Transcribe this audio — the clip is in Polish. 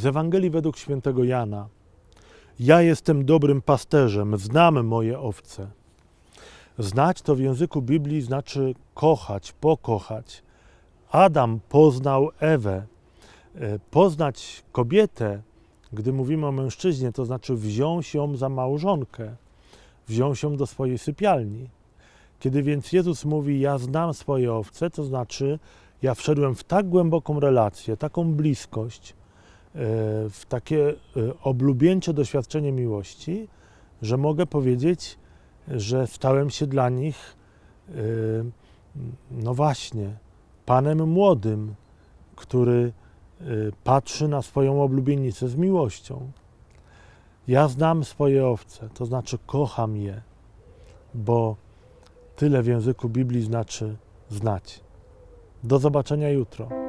Z Ewangelii według świętego Jana. Ja jestem dobrym pasterzem, znam moje owce. Znać to w języku Biblii znaczy kochać, pokochać. Adam poznał Ewę. E, Poznać kobietę, gdy mówimy o mężczyźnie, to znaczy wziąć ją za małżonkę, wziąć ją do swojej sypialni. Kiedy więc Jezus mówi: Ja znam swoje owce, to znaczy ja wszedłem w tak głęboką relację, taką bliskość, w takie e, oblubieńcze doświadczenie miłości, że mogę powiedzieć, że stałem się dla nich, e, no właśnie, panem młodym, który e, patrzy na swoją oblubienicę z miłością. Ja znam swoje owce, to znaczy kocham je, bo tyle w języku Biblii znaczy znać. Do zobaczenia jutro.